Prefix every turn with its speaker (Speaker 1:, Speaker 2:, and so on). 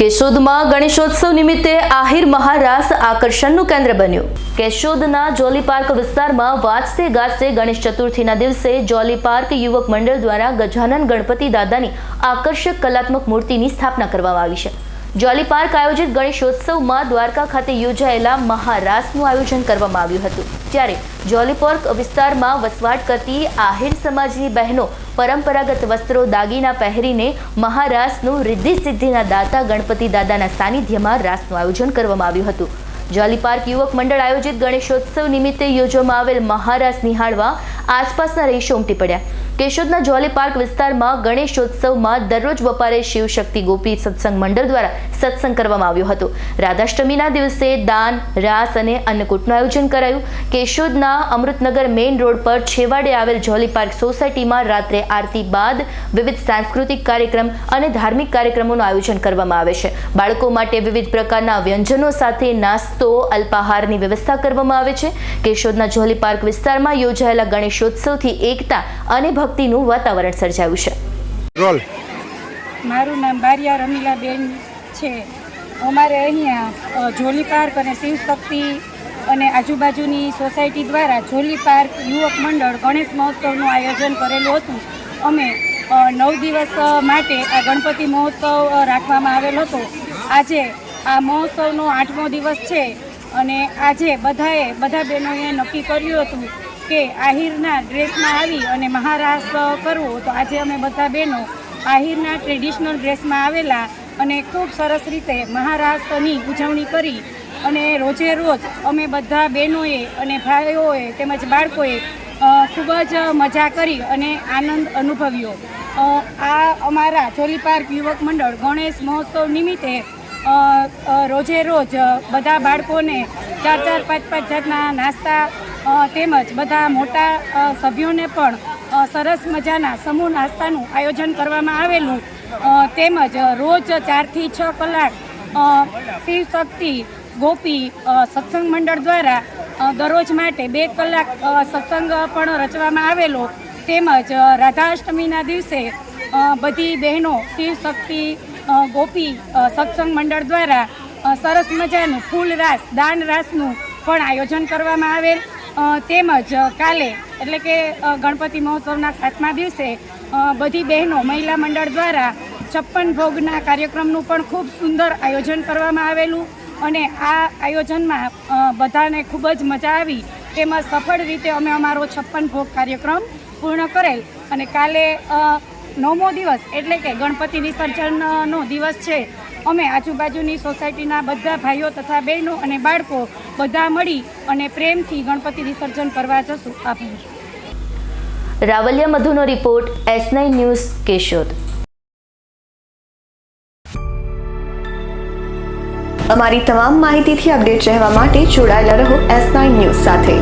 Speaker 1: કેશોદમાં ગણેશોત્સવ નિમિત્તે આહિર મહારાસ આકર્ષણનું કેન્દ્ર બન્યું. કેશોદના જોલી પાર્ક વિસ્તારમાં વાજતે ગાજતે ગણેશ ચતુર્થીના દિવસે જોલી પાર્ક યુવક મંડળ દ્વારા ગજાનન ગણપતિ દાદાની આકર્ષક કલાત્મક મૂર્તિની સ્થાપના કરવામાં આવી છે. જોલી પાર્ક આયોજિત ગણેશોત્સવમાં દ્વારકા ખાતે યોજાયેલા મહારાસનું આયોજન કરવામાં આવ્યું હતું. જ્યારે જોલી પાર્ક વિસ્તારમાં વસવાટ કરતી આહિર સમાજની બહેનો પરંપરાગત વસ્ત્રો દાગીના પહેરીને મહારાસનું રિદ્ધિ સિદ્ધિના દાતા ગણપતિ દાદાના સાનિધ્યમાં રાસનું આયોજન કરવામાં આવ્યું હતું. જોલી પાર્ક યુવક મંડળ આયોજિત ગણેશોત્સવ નિમિત્તે યોજવામાં આવેલ મહારાસ નિહાળવા આસપાસના રહીશો ઉમટી પડ્યા. કેશોદના જોલી પાર્ક વિસ્તારમાં ગણેશોત્સવમાં દરરોજ બપોરે શિવશક્તિ ગોપી સત્સંગ મંડળ દ્વારા સત્સંગ કરવામાં આવ્યો હતો. રાધાષ્ટમીના દિવસે દાન, રાસ અને અન્નકૂટનું આયોજન કરાયું. કેશોદના અમૃતનગર મેઇન રોડ પર છેવાડે આવેલ જોલી પાર્ક સોસાયટીમાં રાત્રે આરતી બાદ વિવિધ સાંસ્કૃતિક કાર્યક્રમ અને ધાર્મિક કાર્યક્રમોનું આયોજન કરવામાં આવે છે. બાળકો માટે વિવિધ પ્રકારના વ્યંજનો સાથે નાસ્તો, અલ્પાહારની વ્યવસ્થા કરવામાં આવે છે. કેશોદના જોલી પાર્ક વિસ્તારમાં યોજાયેલા ગણેશોત્સવથી એકતા અને ભક્તિનું વાતાવરણ સર્જાયું છે.
Speaker 2: રોલ.
Speaker 3: મારું નામ બારિયા રમીલાબેન છે. અમારે અહીંયા જોલી પાર્ક અને શિવ શક્તિ અને આજુબાજુની સોસાયટી દ્વારા જોલી પાર્ક યુવક મંડળ ગણેશ મહોત્સવનું આયોજન કરેલું હતું. અમે નવ દિવસ માટે આ ગણપતિ મહોત્સવ રાખવામાં આવેલ હતો. આજે આ મહોત્સવનો આઠમો દિવસ છે અને આજે બધાએ બધા બહેનોએ નક્કી કર્યું હતું કે આહિરના ડ્રેસમાં આવી અને મહારાસ કરવો તો આજે અમે બધા બહેનો આહિરના ટ્રેડિશનલ ડ્રેસમાં આવેલા અને ખૂબ સરસ રીતે મહારાસની ઉજવણી કરી અને રોજે રોજ અમે બધા બહેનોએ અને ભાઈઓએ તેમજ બાળકોએ ખૂબ જ મજા કરી અને આનંદ અનુભવ્યો. આ અમારા ચોલી પાર્ક યુવક મંડળ ગણેશ મહોત્સવ નિમિત્તે રોજે રોજ બધા બાળકોને ચાર ચાર પાંચ પાંચ જાતના નાસ્તા તેમજ બધા મોટા સભ્યોને પણ સરસ મજાના સમૂહ નાસ્તાનું આયોજન કરવામાં આવેલું. તેમજ રોજ ચારથી છ કલાક શિવશક્તિ શિવ શક્તિ ગોપી સત્સંગ મંડળ દ્વારા દરરોજ માટે બે કલાક સત્સંગ પણ રચવામાં આવેલો. તેમજ રાધાષ્ટમીના દિવસે બધી બહેનો, શિવ શક્તિ ગોપી સત્સંગ મંડળ દ્વારા સરસ મજાનું ફૂલ રાસ, દાન રાસનું પણ આયોજન કરવામાં આવેલ. તેમજ કાલે, એટલે કે ગણપતિ મહોત્સવના સાતમા દિવસે બધી બહેનો મહિલા મંડળ દ્વારા છપ્પન ભોગના કાર્યક્રમનું પણ ખૂબ સુંદર આયોજન કરવામાં આવેલું અને આ આયોજનમાં બધાને ખૂબ જ મજા આવી. તેમજ સફળ રીતે અમે અમારો છપ્પન ભોગ કાર્યક્રમ પૂર્ણ કરેલ અને કાલે નવમો દિવસ એટલે કે ગણપતિ વિસર્જનનો દિવસ છે અમે આજુબાજુની સોસાયટીના બધા ભાઈઓ તથા બહેનો અને બાળકો બધા મળી અને પ્રેમથી ગણપતિ વિસર્જન કરવા જશું. આભાર.
Speaker 1: Ravaliya મધુનો report, S nine news, Keshod.
Speaker 4: અમારી તમામ માહિતીથી અપડેટ રહેવા માટે જોડાયેલા રહો એસ નાઇન ન્યૂઝ સાથે.